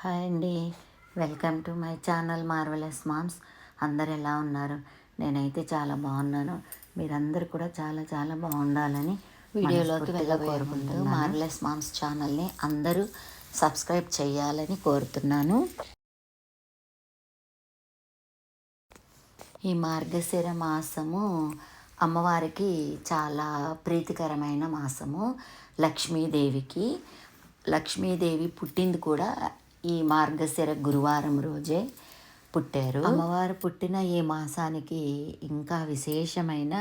Hi అండి. Welcome to my channel marvellous moms. అందరు ఎలా ఉన్నారు? నేనైతే చాలా బాగున్నాను. మీరందరూ కూడా చాలా చాలా బాగుండాలని వీడియోలోకి వెళ్ళబోరుకుంటూ మార్వలెస్ మామ్స్ ఛానల్ని అందరూ సబ్స్క్రైబ్ చేయాలని కోరుతున్నాను. ఈ మార్గశిర మాసము అమ్మవారికి చాలా ప్రీతికరమైన మాసము. లక్ష్మీదేవికి. లక్ష్మీదేవి పుట్టింది కూడా ఈ మార్గశిర గురువారం రోజే పుట్టారు. అమ్మవారు పుట్టిన ఈ మాసానికి ఇంకా విశేషమైన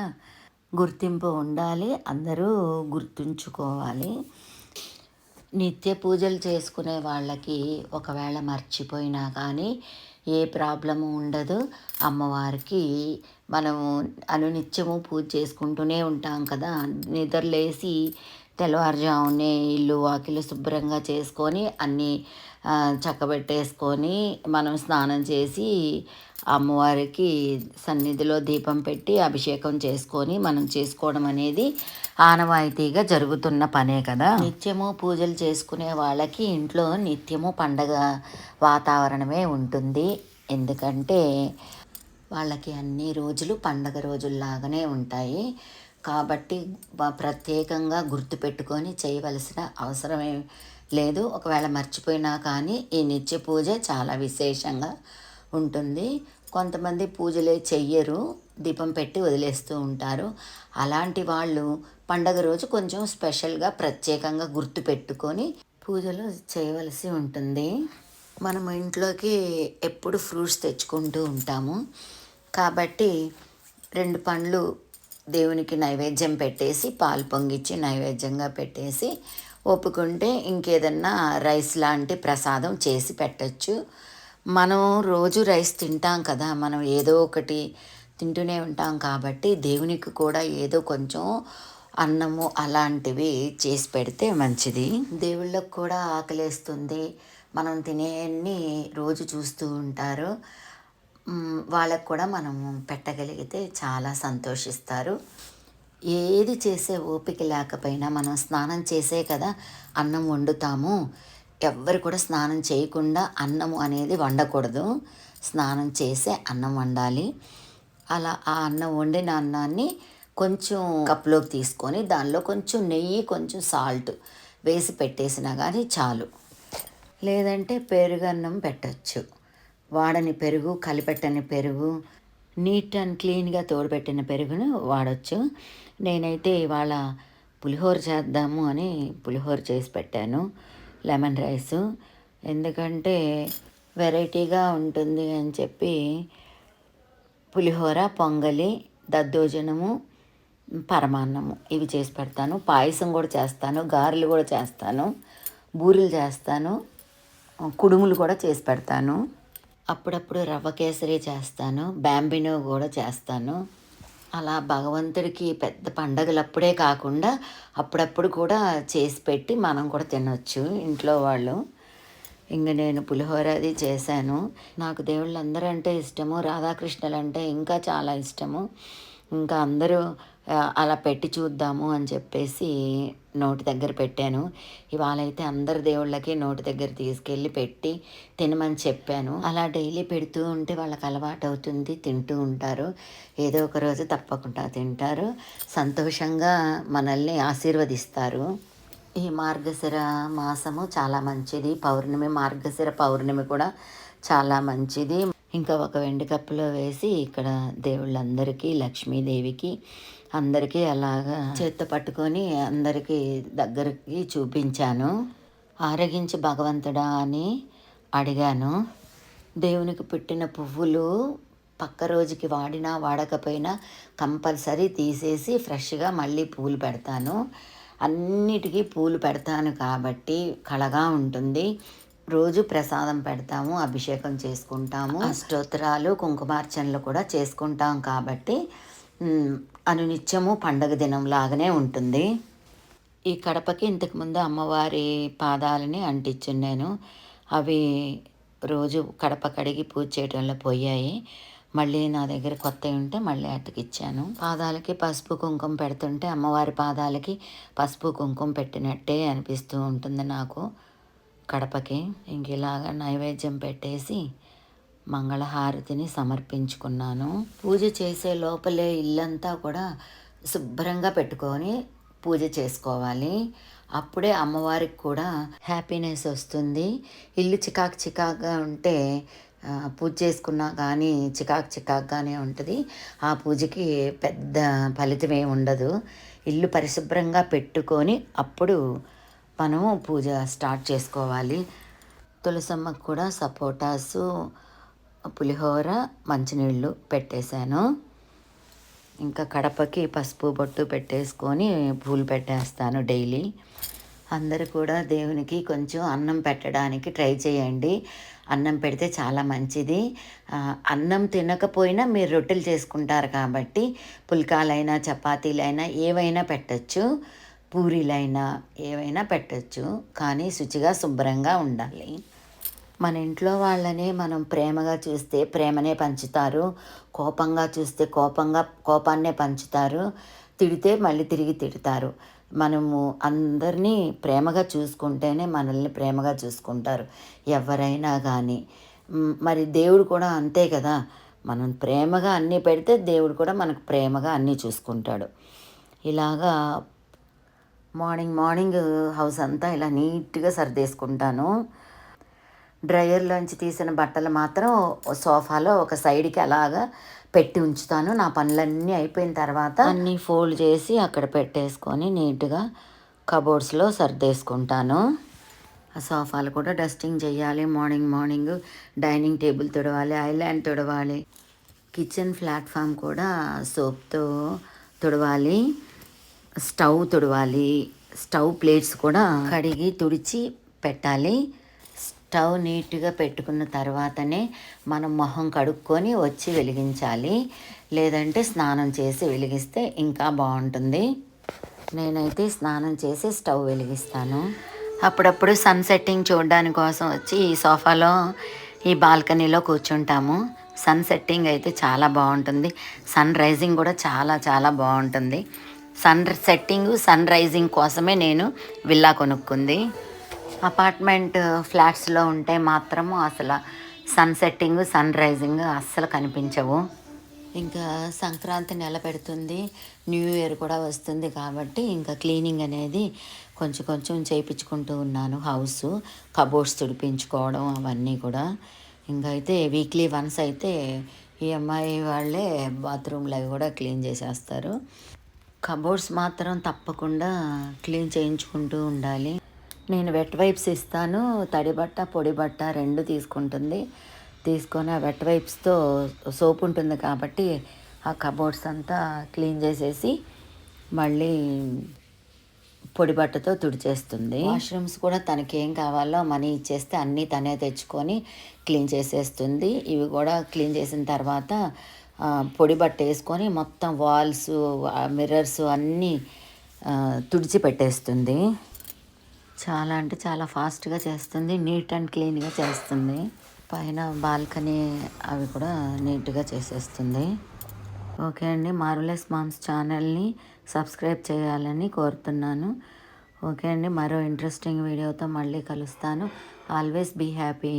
గుర్తింపు ఉండాలి. అందరూ గుర్తుంచుకోవాలి. నిత్య పూజలు చేసుకునే వాళ్ళకి ఒకవేళ మర్చిపోయినా కానీ ఏ ప్రాబ్లము ఉండదు. అమ్మవారికి మనము అనునిత్యము పూజ చేసుకుంటూనే ఉంటాం కదా. నిద్రలేసి తెల్లవారుజామునే ఇల్లు వాకిలు శుభ్రంగా చేసుకొని అన్నీ చక్కబెట్టేసుకొని మనం స్నానం చేసి అమ్మవారికి సన్నిధిలో దీపం పెట్టి అభిషేకం చేసుకొని మనం చేసుకోవడం అనేది ఆనవాయితీగా జరుగుతున్న పనే కదా. నిత్యము పూజలు చేసుకునే వాళ్ళకి ఇంట్లో నిత్యము పండగ వాతావరణమే ఉంటుంది. ఎందుకంటే వాళ్ళకి అన్ని రోజులు పండగ రోజుల్లాగానే ఉంటాయి. కాబట్టి ప్రత్యేకంగా గుర్తుపెట్టుకొని చేయవలసిన అవసరమే లేదు. ఒకవేళ మర్చిపోయినా కానీ ఈ నిత్య పూజ చాలా విశేషంగా ఉంటుంది. కొంతమంది పూజలే చెయ్యరు దీపం పెట్టి వదిలేస్తూ ఉంటారు. అలాంటి వాళ్ళు పండగ రోజు కొంచెం స్పెషల్గా ప్రత్యేకంగా గుర్తుపెట్టుకొని పూజలు చేయవలసి ఉంటుంది. మనం ఇంట్లోకి ఎప్పుడు ఫ్రూట్స్ తెచ్చుకుంటూ ఉంటాము. కాబట్టి రెండు పండ్లు దేవునికి నైవేద్యం పెట్టేసి పాలు పొంగిచ్చి నైవేద్యంగా పెట్టేసి ఒప్పుకుంటే ఇంకేదన్నా రైస్ లాంటి ప్రసాదం చేసి పెట్టచ్చు. మనం రోజు రైస్ తింటాం కదా మనం ఏదో ఒకటి తింటూనే ఉంటాం కాబట్టి దేవునికి కూడా ఏదో కొంచెం అన్నము అలాంటివి చేసి పెడితే మంచిది. దేవుళ్ళకు కూడా ఆకలేస్తుంది. మనం తినేవన్నీ రోజు చూస్తూ ఉంటారు. వాళ్ళకు కూడా మనం పెట్టగలిగితే చాలా సంతోషిస్తారు. ఏది చేసే ఓపిక లేకపోయినా మనం స్నానం చేసే కదా అన్నం వండుతాము. ఎవ్వరు కూడా స్నానం చేయకుండా అన్నము అనేది వండకూడదు. స్నానం చేసే అన్నం వండాలి. అలా ఆ అన్నం వండిన అన్నాన్ని కొంచెం కప్లోకి తీసుకొని దానిలో కొంచెం నెయ్యి కొంచెం సాల్ట్ వేసి పెట్టేసినా కానీ చాలు. లేదంటే పెరుగన్నం పెట్టచ్చు. వాడని పెరుగు కలిపెట్టని పెరుగు నీట్ అండ్ క్లీన్గా తోడుపెట్టిన పెరుగును వాడచ్చు. నేనైతే ఇవాళ పులిహోర చేద్దాము అని పులిహోర చేసి పెట్టాను లెమన్ రైస్. ఎందుకంటే వెరైటీగా ఉంటుంది అని చెప్పి పులిహోర పొంగలి దద్దోజనము పరమాన్నము ఇవి చేసి పెడతాను. పాయసం కూడా చేస్తాను గారెలు కూడా చేస్తాను బూరెలు చేస్తాను కుడుములు కూడా చేసి పెడతాను. అప్పుడప్పుడు రవ్వ కేసరి చేస్తాను బ్యాంబినో కూడా చేస్తాను. అలా భగవంతుడికి పెద్ద పండగలప్పుడే కాకుండా అప్పుడప్పుడు కూడా చేసి పెట్టి మనం కూడా తినొచ్చు ఇంట్లో వాళ్ళు. ఇంక నేను పులిహోర అది చేశాను. నాకు దేవుళ్ళందరూ అంటే ఇష్టము రాధాకృష్ణులు అంటే ఇంకా చాలా ఇష్టము. ఇంకా అందరూ అలా పెట్టి చూద్దాము అని చెప్పేసి నోటి దగ్గర పెట్టాను. ఇవాళ అయితే అందరి దేవుళ్ళకి నోటి దగ్గర తీసుకెళ్ళి పెట్టి తినమని చెప్పాను. అలా డైలీ పెడుతూ ఉంటే వాళ్ళకి అలవాటు అవుతుంది తింటూ ఉంటారు. ఏదో ఒక రోజు తప్పకుండా తింటారు. సంతోషంగా మనల్ని ఆశీర్వదిస్తారు. ఈ మార్గశిర మాసము చాలా మంచిది. పౌర్ణమి మార్గశిర పౌర్ణమి కూడా చాలా మంచిది. ఇంకా ఒక వెండి కప్పులో వేసి ఇక్కడ దేవుళ్ళందరికీ లక్ష్మీదేవికి అందరికీ అలాగా చేత్త పట్టుకొని అందరికీ దగ్గరికి చూపించాను. ఆరగించి భగవంతుడా అని అడిగాను. దేవునికి పుట్టిన పువ్వులు పక్క రోజుకి వాడినా వాడకపోయినా కంపల్సరీ తీసేసి ఫ్రెష్గా మళ్ళీ పూలు పెడతాను. అన్నిటికీ పూలు పెడతాను కాబట్టి కళగా ఉంటుంది. రోజు ప్రసాదం పెడతాము అభిషేకం చేసుకుంటాము స్తోత్రాలు కుంకుమార్చనలు కూడా చేసుకుంటాం కాబట్టి అనునిత్యము పండగ దినం లాగానే ఉంటుంది. ఈ కడపకి ఇంతకుముందు అమ్మవారి పాదాలని అంటించున్నాను అవి రోజు కడప కడిగి పూజ చేయడంలో పోయాయి. మళ్ళీ నా దగ్గర కొత్త ఉంటే మళ్ళీ అతికిచ్చాను పాదాలకి పసుపు కుంకుమ పెడుతుంటే అమ్మవారి పాదాలకి పసుపు కుంకుమ పెట్టినట్టే అనిపిస్తూ ఉంటుంది నాకు. కడపకి ఇంక ఇలాగా నైవేద్యం పెట్టేసి మంగళహారతిని సమర్పించుకున్నాను. పూజ చేసే లోపలే ఇల్లంతా కూడా శుభ్రంగా పెట్టుకొని పూజ చేసుకోవాలి. అప్పుడే అమ్మవారికి కూడా హ్యాపీనెస్ వస్తుంది. ఇల్లు చికాక్ చికాక్గా ఉంటే పూజ చేసుకున్నా కానీ చికాక్ చికాక్గానే ఉంటుంది. ఆ పూజకి పెద్ద ఫలితం ఉండదు. ఇల్లు పరిశుభ్రంగా పెట్టుకొని అప్పుడు మనము పూజ స్టార్ట్ చేసుకోవాలి. తులసమ్మకు కూడా సపోటాసు పులిహోర మంచినీళ్ళు పెట్టేశాను. ఇంకా కడపకి పసుపు బొట్టు పెట్టేసుకొని పూలు పెట్టేస్తాను డైలీ. అందరూ కూడా దేవునికి కొంచెం అన్నం పెట్టడానికి ట్రై చేయండి. అన్నం పెడితే చాలా మంచిది. అన్నం తినకపోయినా మీరు రొట్టెలు చేసుకుంటారు కాబట్టి పుల్కాలైనా చపాతీలైనా ఏవైనా పెట్టచ్చు. పూరీలైనా ఏవైనా పెట్టచ్చు కానీ శుచిగా శుభ్రంగా ఉండాలి. మన ఇంట్లో వాళ్ళనే మనం ప్రేమగా చూస్తే ప్రేమనే పంచుతారు కోపంగా చూస్తే కోపంగా కోపాన్నే పంచుతారు తిడితే మళ్ళీ తిరిగి తిడతారు. మనము అందరినీ ప్రేమగా చూసుకుంటేనే మనల్ని ప్రేమగా చూసుకుంటారు. ఎవరైనా కానీ మరి దేవుడు కూడా అంతే కదా. మనం ప్రేమగా అన్నీ పెడితే దేవుడు కూడా మనకు ప్రేమగా అన్నీ చూసుకుంటాడు. ఇలాగా మార్నింగ్ మార్నింగ్ హౌస్ అంతా ఇలా నీట్గా సర్దేసుకుంటాను. డ్రయర్లోంచి తీసిన బట్టలు మాత్రం సోఫాలో ఒక సైడ్కి అలాగా పెట్టి ఉంచుతాను. నా పనులన్నీ అయిపోయిన తర్వాత అన్నీ ఫోల్డ్ చేసి అక్కడ పెట్టేసుకొని నీట్గా కబోర్డ్స్లో సర్దేసుకుంటాను. ఆ సోఫాలు కూడా డస్టింగ్ చేయాలి. మార్నింగ్ మార్నింగ్ డైనింగ్ టేబుల్ తుడవాలి ఐలాండ్ తుడవాలి కిచెన్ ప్లాట్ఫామ్ కూడా సోప్తో తుడవాలి. స్టవ్ తుడవాలి. స్టవ్ ప్లేట్స్ కూడా కడిగి తుడిచి పెట్టాలి. స్టవ్ నీట్గా పెట్టుకున్న తర్వాతనే మనం మొహం కడుక్కొని వచ్చి వెలిగించాలి. లేదంటే స్నానం చేసి వెలిగిస్తే ఇంకా బాగుంటుంది. నేనైతే స్నానం చేసి స్టవ్ వెలిగిస్తాను. అప్పుడప్పుడు సన్ సెట్టింగ్ చూడడానికి కోసం వచ్చి ఈ సోఫాలో ఈ బాల్కనీలో కూర్చుంటాము. సన్ సెట్టింగ్ అయితే చాలా బాగుంటుంది. సన్ రైజింగ్ కూడా చాలా చాలా బాగుంటుంది. సన్ సెట్టింగ్ సన్ రైజింగ్ కోసమే నేను విల్లా కొనుక్కుంది. అపార్ట్మెంట్ ఫ్లాట్స్లో ఉంటే మాత్రము అసలు సన్ సెట్టింగ్ సన్ రైజింగ్ అస్సలు కనిపించవు. ఇంకా సంక్రాంతి నెల పెడుతుంది న్యూ ఇయర్ కూడా వస్తుంది కాబట్టి ఇంకా క్లీనింగ్ అనేది కొంచెం కొంచెం చేయించుకుంటూ ఉన్నాను. హౌస్ కబోర్డ్స్ తుడిపించుకోవడం అవన్నీ కూడా. ఇంకా అయితే వీక్లీ వన్స్ అయితే ఈ అమ్మాయి వాళ్ళే బాత్రూమ్లు అవి కూడా క్లీన్ చేసేస్తారు. కబోర్డ్స్ మాత్రం తప్పకుండా క్లీన్ చేయించుకుంటూ ఉండాలి. నేను వెట్ వైప్స్ ఇస్తాను. తడి బట్ట పొడి బట్ట రెండు తీసుకుంటుంది. తీసుకొని ఆ వెట్ వైప్స్తో సోప్ ఉంటుంది కాబట్టి ఆ కబోర్డ్స్ అంతా క్లీన్ చేసేసి మళ్ళీ పొడి బట్టతో తుడిచేస్తుంది. వాష్రూమ్స్ కూడా తనకి ఏం కావాలో మనీ ఇచ్చేస్తే అన్నీ తనే తెచ్చుకొని క్లీన్ చేసేస్తుంది. ఇవి కూడా క్లీన్ చేసిన తర్వాత పొడి బట్ట వేసుకొని మొత్తం వాల్స్ మిర్రర్స్ అన్నీ తుడిచిపెట్టేస్తుంది తుడిచి పెట్టేస్తుంది. చాలా అంటే చాలా ఫాస్ట్గా చేస్తుంది నీట్ అండ్ క్లీన్గా చేస్తుంది. పైన బాల్కనీ అవి కూడా నీట్గా చేసేస్తుంది. ఓకే అండి మార్వలెస్ మామ్స్ ఛానల్ని సబ్స్క్రైబ్ చేయాలని కోరుతున్నాను. ఓకే అండి మరో ఇంట్రెస్టింగ్ వీడియోతో మళ్ళీ కలుస్తాను. Always be happy